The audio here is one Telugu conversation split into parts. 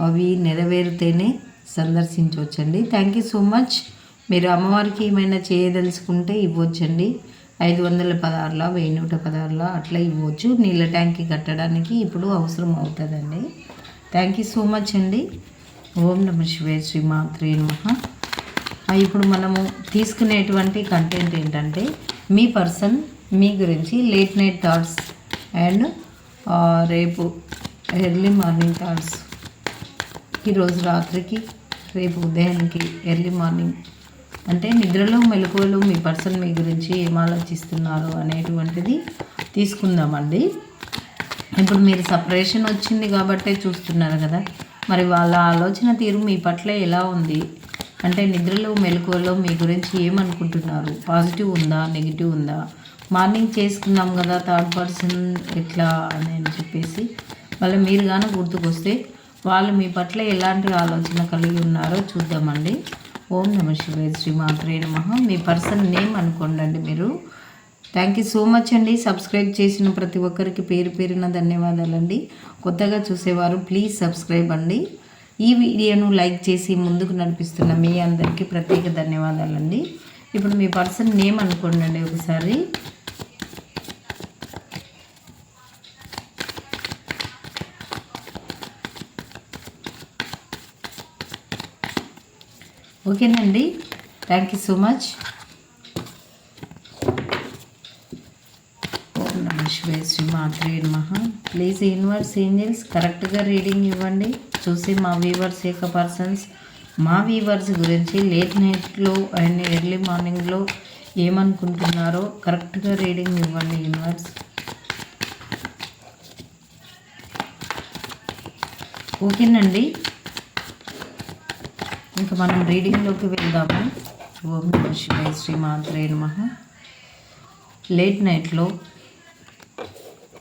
అవి నెరవేరితేనే సందర్శించవచ్చండి. థ్యాంక్ యూ సో మచ్ మీరు అమ్మవారికి ఏమైనా చేయదలుచుకుంటే ఇవ్వచ్చండి. ఐదు వందల పదహారులో వెయ్యి నూట పదహారులో అట్లా ఇవ్వచ్చు. నీళ్ళ ట్యాంక్ కట్టడానికి ఇప్పుడు అవసరం అవుతుందండి. థ్యాంక్ యూ సో మచ్ అండి. ఓం నమ శివే శ్రీ మాత్రే త్రీ ఆ, ఇప్పుడు మనము తీసుకునేటువంటి కంటెంట్ ఏంటంటే మీ పర్సన్ మీ గురించి లేట్ నైట్ థాట్స్ అండ్ రేపు ఎర్లీ మార్నింగ్ థాట్స్ ఈరోజు రాత్రికి రేపు ఉదయానికి ఎర్లీ మార్నింగ్. అంటే నిద్రలో మెలకువలు మీ పర్సన్ మీ గురించి ఏం ఆలోచిస్తున్నారు అనేటువంటిది తీసుకుందామండి. ఇప్పుడు మీరు సపరేషన్ వచ్చింది కాబట్టే చూస్తున్నారు కదా. మరి వాళ్ళ ఆలోచన తీరు మీ పట్ల ఎలా ఉంది? అంటే నిద్రలో మెలకువలో మీ గురించి ఏమనుకుంటున్నారు? పాజిటివ్ ఉందా? నెగిటివ్ ఉందా? మార్నింగ్ చేసుకున్నాం కదా థర్డ్ పర్సన్ ఎట్లా అని చెప్పేసి. మళ్ళీ మీరు కానీ గుర్తుకొస్తే వాళ్ళు మీ పట్ల ఎలాంటి ఆలోచన కలిగి ఉన్నారో చూద్దామండి. ఓం నమ శివాయ శ్రీ మాత్రే నమ. మీ పర్సన్ నేమ్ అనుకోండి మీరు. థ్యాంక్ యూ సో మచ్ అండి. సబ్స్క్రైబ్ చేసిన ప్రతి ఒక్కరికి పేరు పేరున ధన్యవాదాలండి. కొత్తగా చూసేవారు ప్లీజ్ సబ్స్క్రైబ్ అండి. ఈ వీడియోను లైక్ చేసి ముందుకు నడిపిస్తున్న మీ అందరికీ ప్రత్యేక ధన్యవాదాలండి. ఇప్పుడు మీ పర్సన్ నేమ్ అనుకోండి ఒకసారి. ఓకేనండి. థ్యాంక్ యూ సో మచ్ ఓం నమ శ్రీ మాత్రే నమః. ప్లీజ్ యూనివర్స్ ఏంజల్స్ కరెక్ట్గా రీడింగ్ ఇవ్వండి. చూసి మా వీవర్స్ యొక్క పర్సన్స్ మా వీవర్స్ గురించి లేట్ నైట్లో అండ్ ఎర్లీ మార్నింగ్లో ఏమనుకుంటున్నారో కరెక్ట్గా రీడింగ్ ఇవ్వండి యూనివర్స్ ఓకేనండి. ఇంకా మనం రీడింగ్లోకి వెళ్దాము. ఓం నమ శివాయ శ్రీ మాత్రే నమ. లేట్ నైట్లో.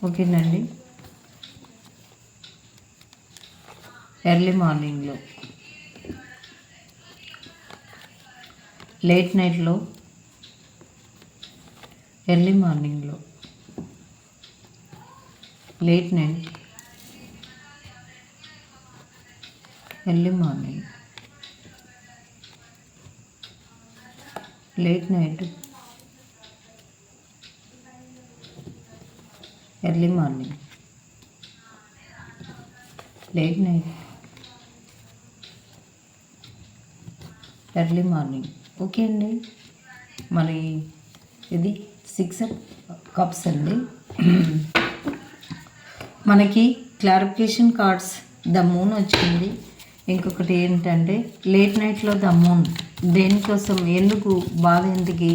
ఓకేనండి. ఎర్లీ మార్నింగ్లో. లేట్ నైట్లో. Early మార్నింగ్లో. Late night. Early morning. Late night early morning late night early morning okay అండి. మరి ఇది సిక్స్ కప్స్ అండి. మనకి క్లారిఫికేషన్ కార్డ్స్ ద మూన్ వచ్చింది. ఇంకొకటి ఏంటంటే లేట్ నైట్లో ద మూన్ దేనికోసం ఎందుకు బాధ ఎందుకు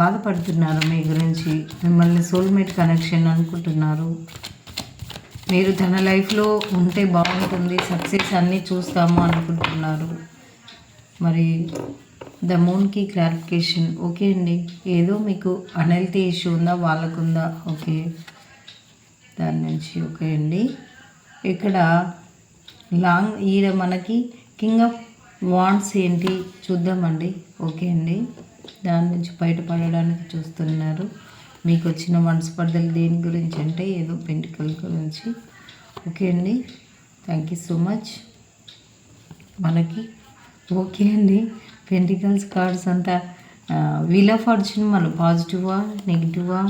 బాధపడుతున్నారు మీ గురించి? మిమ్మల్ని సోల్మేట్ కనెక్షన్ అనుకుంటున్నారు. మీరు తన లైఫ్లో ఉంటే బాగుంటుంది సక్సెస్ అన్నీ చూస్తాము అనుకుంటున్నారు. మరి ద మూన్కి క్లారిఫికేషన్ ఓకే అండి. ఏదో మీకు అనల్తీ ఇష్యూ ఉందా వాళ్ళకుందా ఓకే దాని నుంచి ఓకే అండి. ఇక్కడ లాంగ్ ఈడ మనకి కింగ్ ఆఫ్ వాండ్స్ ఏంటి చూద్దామండి. ఓకే అండి. దాని నుంచి బయటపడడానికి చూస్తున్నారు. మీకు వచ్చిన మనస్పర్ధలు దేని గురించి అంటే ఏదో పెంటికల్ గురించి. ఓకే అండి. థ్యాంక్ యూ సో మచ్ మనకి ఓకే అండి. పెంటికల్స్ కార్డ్స్ అంతా వీల్ ఆఫ్ ఫార్చ్యూన్ మనం పాజిటివా నెగిటివా?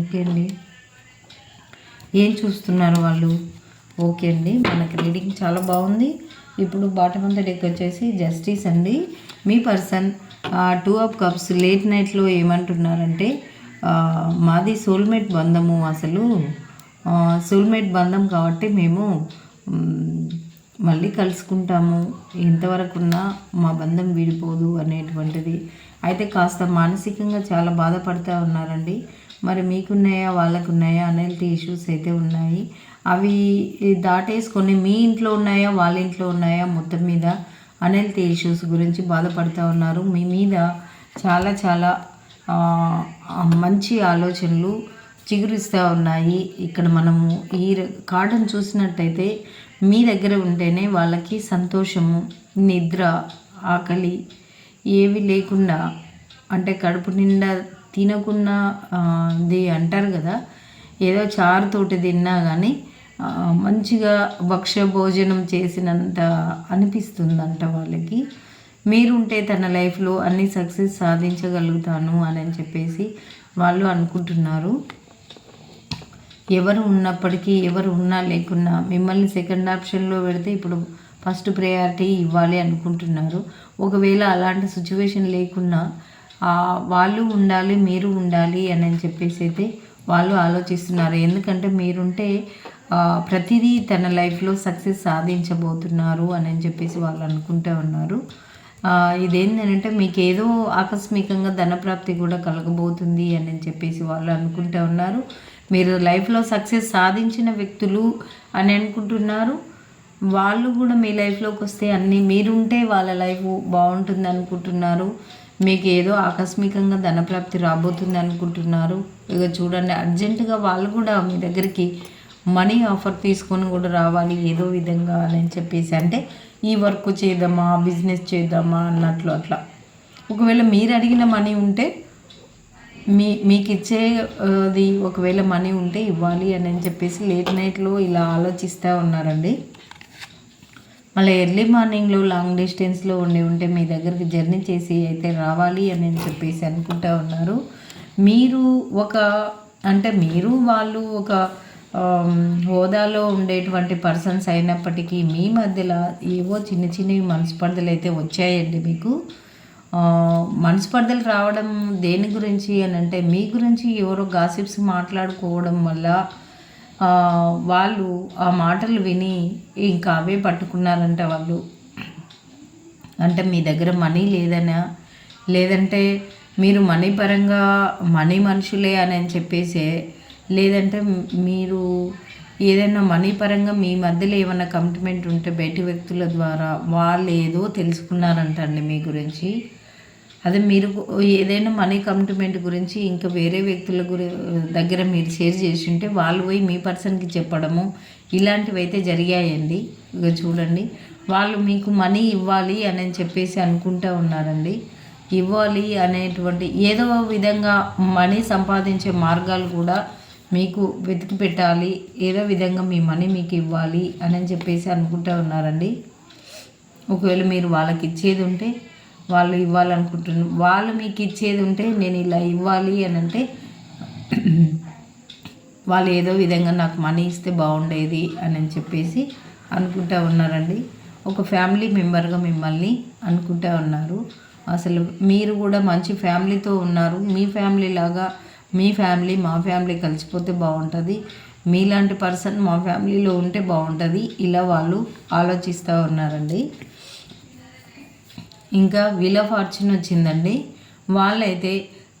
ఓకే అండి. ఏం చూస్తున్నారు వాళ్ళు? ఓకే అండి. మనకి రీడింగ్ చాలా బాగుంది. ఇప్పుడు బాటమ్ అంతా డెక్ వచ్చేసి జస్టిస్ అండి. మీ person two of cups late నైట్లో ఏమంటున్నారంటే మాది సోల్మేట్ బంధము అసలు. సోల్మేట్ బంధం కాబట్టి మేము మళ్ళీ కలుసుకుంటాము. ఎంతవరకు ఉన్నా మా బంధం విడిపోదు అనేటువంటిది. అయితే కాస్త మానసికంగా చాలా బాధపడుతూ ఉన్నారండి. మరి మీకున్నాయా వాళ్ళకున్నాయా అనేటి ఇష్యూస్ అయితే ఉన్నాయి. అవి దాటేసుకొని మీ ఇంట్లో ఉన్నాయా వాళ్ళ ఇంట్లో ఉన్నాయా మొత్తం మీద అనెల్త్ ఇష్యూస్ గురించి బాధపడుతూ ఉన్నారు. మీ మీద చాలా చాలా మంచి ఆలోచనలు చిగురిస్తూ ఉన్నాయి. ఇక్కడ మనము ఈ ర- కార్డును చూసినట్టయితే మీ దగ్గర ఉంటేనే వాళ్ళకి సంతోషము నిద్ర ఆకలి ఏవి లేకుండా అంటే కడుపు నిండా తినకుండా ఇది అంటారు కదా ఏదో చారుతోటి తిన్నా కానీ మంచిగా భక్ష్య భోజనం చేసినంత అనిపిస్తుందంట వాళ్ళకి. మీరుంటే తన లైఫ్లో అన్ని సక్సెస్ సాధించగలుగుతాను అని అని చెప్పేసి వాళ్ళు అనుకుంటున్నారు. ఎవరు ఉన్నప్పటికీ ఎవరు ఉన్నా లేకున్నా మిమ్మల్ని సెకండ్ ఆప్షన్లో పెడితే ఇప్పుడు ఫస్ట్ ప్రయారిటీ ఇవ్వాలి అనుకుంటున్నారు. ఒకవేళ అలాంటి సిచ్యువేషన్ లేకున్నా వాళ్ళు ఉండాలి మీరు ఉండాలి అని అని చెప్పేసి అయితే వాళ్ళు ఆలోచిస్తున్నారు. ఎందుకంటే మీరుంటే ప్రతిదీ తన లైఫ్లో సక్సెస్ సాధించబోతున్నారు అని అని చెప్పేసి వాళ్ళు అనుకుంటూ ఉన్నారు. ఇదేంటంటే మీకు ఏదో ఆకస్మికంగా ధనప్రాప్తి కూడా కలగబోతుంది అని అని చెప్పేసి వాళ్ళు అనుకుంటూ ఉన్నారు. మీరు లైఫ్లో సక్సెస్ సాధించిన వ్యక్తులు అని అనుకుంటున్నారు. వాళ్ళు కూడా మీ లైఫ్లోకి వస్తే అన్నీ మీరుంటే వాళ్ళ లైఫ్ బాగుంటుంది అనుకుంటున్నారు. మీకు ఏదో ఆకస్మికంగా ధనప్రాప్తి రాబోతుంది అనుకుంటున్నారు. ఇక చూడండి అర్జెంటుగా వాళ్ళు కూడా మీ దగ్గరికి మనీ ఆఫర్ తీసుకొని కూడా రావాలి ఏదో విధంగా అని చెప్పేసి. అంటే ఈ వర్క్ చేద్దామా బిజినెస్ చేద్దామా అన్నట్లు అట్లా. ఒకవేళ మీరు అడిగిన మనీ ఉంటే మీ మీకు ఇచ్చేది ఒకవేళ మనీ ఉంటే ఇవ్వాలి అని అని చెప్పేసి లేట్ నైట్లో ఇలా ఆలోచిస్తూ ఉన్నారండి. మళ్ళీ ఎర్లీ మార్నింగ్లో లాంగ్ డిస్టెన్స్లో ఉండి ఉంటే మీ దగ్గరికి జర్నీ చేసి అయితే రావాలి అని అని చెప్పేసి అనుకుంటా ఉన్నారు. మీరు ఒక అంటే మీరు వాళ్ళు ఒక హోదాలో ఉండేటువంటి పర్సన్స్ అయినప్పటికీ మీ మధ్యలో ఏవో చిన్న చిన్నవి మనస్పర్ధలు అయితే వచ్చాయండి మీకు. మనస్పర్ధలు రావడం దేని గురించి అని అంటే మీ గురించి ఎవరో గాసిప్స్ మాట్లాడుకోవడం వల్ల వాళ్ళు ఆ మాటలు విని ఇంకా అవే పట్టుకున్నారంట వాళ్ళు. అంటే మీ దగ్గర మనీ లేదనా? లేదంటే మీరు మనీ పరంగా మనీ మనుషులే అని అని చెప్పేసే లేదంటే మీరు ఏదైనా మనీ పరంగా మీ మధ్యలో ఏమైనా కమిట్మెంట్ ఉంటే బయటి వ్యక్తుల ద్వారా వాళ్ళు ఏదో తెలుసుకున్నారంటండి మీ గురించి. అదే మీరు ఏదైనా మనీ కమిట్మెంట్ గురించి ఇంకా వేరే వ్యక్తుల గురి దగ్గర మీరు షేర్ చేసి ఉంటే వాళ్ళు పోయి మీ పర్సన్కి చెప్పడము ఇలాంటివి అయితే జరిగాయండి. ఇక చూడండి. వాళ్ళు మీకు మనీ ఇవ్వాలి అని చెప్పేసి అనుకుంటూ ఉన్నారండి. ఇవ్వాలి అనేటువంటి ఏదో విధంగా మనీ సంపాదించే మార్గాలు కూడా మీకు వెతికి పెట్టాలి ఏదో విధంగా మీ మనీ మీకు ఇవ్వాలి అని చెప్పేసి అనుకుంటూ ఉన్నారండి. ఒకవేళ మీరు వాళ్ళకి ఇచ్చేది ఉంటే వాళ్ళు ఇవ్వాలనుకుంటున్నారు వాళ్ళు మీకు ఇచ్చేది ఉంటే నేను ఇలా ఇవ్వాలి అని అంటే వాళ్ళు ఏదో విధంగా నాకు మనీ ఇస్తే బాగుండేది అని చెప్పేసి అనుకుంటా ఉన్నారండి. ఒక ఫ్యామిలీ మెంబర్గా మిమ్మల్ని అనుకుంటా ఉన్నారు. అసలు మీరు కూడా మంచి ఫ్యామిలీతో ఉన్నారు. మీ ఫ్యామిలీ లాగా మీ ఫ్యామిలీ మా ఫ్యామిలీ కలిసిపోతే బాగుంటుంది. మీలాంటి పర్సన్ మా ఫ్యామిలీలో ఉంటే బాగుంటుంది. ఇలా వాళ్ళు ఆలోచిస్తూ ఉన్నారండి. ఇంకా వీల్ ఆఫ్ ఫార్చ్యూన్ వచ్చిందండి. వాళ్ళైతే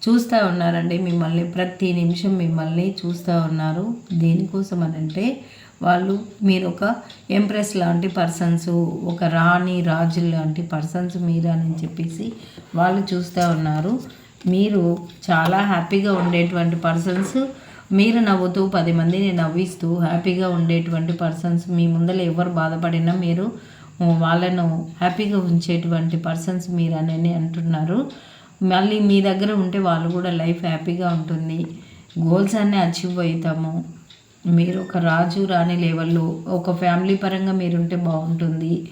చూస్తూ ఉన్నారండి మిమ్మల్ని. ప్రతి నిమిషం మిమ్మల్ని చూస్తూ ఉన్నారు. దేనికోసం అని అంటే వాళ్ళు మీరు ఒక ఎంప్రెస్ లాంటి పర్సన్స్ ఒక రాణి రాజు లాంటి పర్సన్స్ మీరు అని చెప్పేసి వాళ్ళు చూస్తూ ఉన్నారు. మీరు చాలా హ్యాపీగా ఉండేటువంటి పర్సన్స్ మీరు నవ్వుతూ పది మందిని నవ్విస్తూ హ్యాపీగా ఉండేటువంటి పర్సన్స్ మీ ముందర ఎవరు బాధపడినా మీరు వాళ్ళను హ్యాపీగా ఉంచేటువంటి పర్సన్స్ మీరు అని అంటున్నారు. మళ్ళీ మీ దగ్గర ఉంటే వాళ్ళు కూడా లైఫ్ హ్యాపీగా ఉంటుంది. గోల్స్ అన్నీ అచీవ్ అవుతాము. మీరు ఒక రాజు రాణి లెవెల్లో ఒక ఫ్యామిలీ పరంగా మీరుంటే బాగుంటుంది.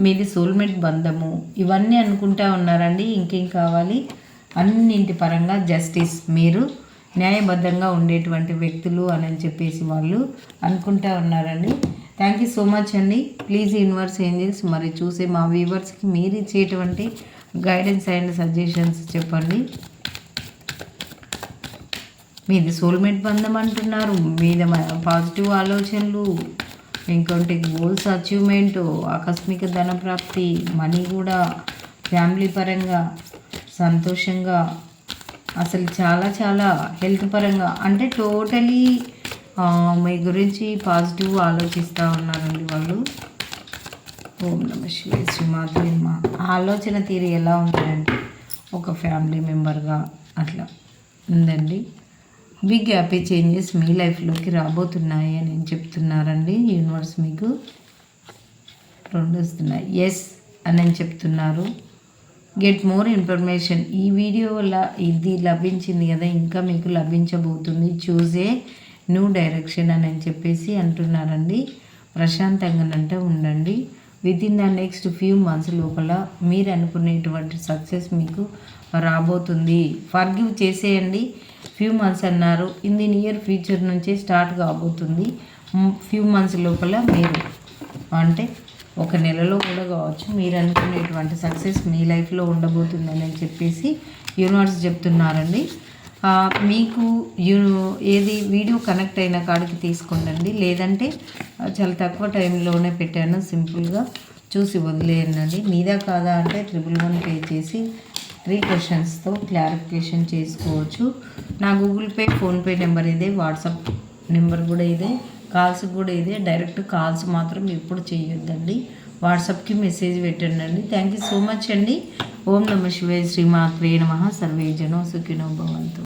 మీది సోల్మేట్ బంధము. ఇవన్నీ అనుకుంటా ఉన్నారండి. ఇంకేం కావాలి? అన్నింటి పరంగా జస్టిస్ మీరు న్యాయబద్ధంగా ఉండేటువంటి వ్యక్తులు అని చెప్పేసి వాళ్ళు అనుకుంటా ఉన్నారండి. థ్యాంక్ యూ సో మచ్ అండి. ప్లీజ్ యూనివర్స్ ఏంజల్స్ మరి చూసే మా వ్యూవర్స్కి మీరు ఇచ్చేటువంటి గైడెన్స్ అండ్ సజెషన్స్ చెప్పండి. మీది సోల్మేట్ బంధం అంటున్నారు. మీద పాజిటివ్ ఆలోచనలు ఇంకొకటి గోల్స్ అచీవ్మెంట్ ఆకస్మిక ధన ప్రాప్తి మనీ కూడా ఫ్యామిలీ పరంగా సంతోషంగా అసలు చాలా చాలా హెల్త్ పరంగా అంటే టోటలీ మీ గురించి పాజిటివ్ ఆలోచిస్తూ ఉన్నారండి వాళ్ళు. ఓం నమ శివే శ్రీమాత్రి మా ఆలోచన తీరు ఎలా ఉందంటే ఒక ఫ్యామిలీ మెంబర్గా అట్లా ఉందండి. బిగ్ హ్యాపీ చేంజెస్ మీ లైఫ్లోకి రాబోతున్నాయి అని నేను చెప్తున్నారండి. యూనివర్స్ మీకు రెండు వస్తున్నాయి. ఎస్ అని అని చెప్తున్నారు. గెట్ మోర్ ఇన్ఫర్మేషన్ ఈ వీడియో వల్ల ఇది లభించింది కదా ఇంకా మీకు లభించబోతుంది. చూసే న్యూ డైరెక్షన్ అని అని చెప్పేసి అంటున్నారండి. ప్రశాంతంగానంటే ఉండండి. With in the next few months లోపల మీరు అనుకునేటువంటి సక్సెస్ మీకు రాబోతుంది. ఫర్గివ్ చేసేయండి. ఫ్యూ మంత్స్ అన్నారు. ఇన్ ది నియర్ ఫ్యూచర్ నుంచే స్టార్ట్ కాబోతుంది. Hmm, ఫ్యూ మంత్స్ లోపల మీరు అంటే ఒక నెలలో కూడా కావచ్చు. మీరు అనుకునేటువంటి సక్సెస్ మీ లైఫ్లో ఉండబోతుందని చెప్పేసి యూనివర్స్ చెప్తున్నారండి. మీకు యూ ఏది వీడియో కనెక్ట్ అయిన కాడికి తీసుకోండి లేదంటే చాలా తక్కువ టైంలోనే పెట్టాను. సింపుల్గా చూసి వదిలేయండి మీదా కాదా అంటే ట్రిపుల్ వన్ పే చేసి త్రీ క్వశ్చన్స్తో క్లారిఫికేషన్ చేసుకోవచ్చు. నా గూగుల్ పే ఫోన్పే నెంబర్ ఇదే. వాట్సాప్ నెంబర్ కూడా ఇదే. కాల్స్ కూడా ఇదే. డైరెక్ట్ కాల్స్ మాత్రం ఎప్పుడు చేయొద్దండి. వాట్సాప్కి మెసేజ్ పెట్టండి థ్యాంక్ యూ సో మచ్ అండి. ఓం నమ శివాయ శ్రీమాత్రే నమ. సర్వే జనో సుఖినో భవంతు.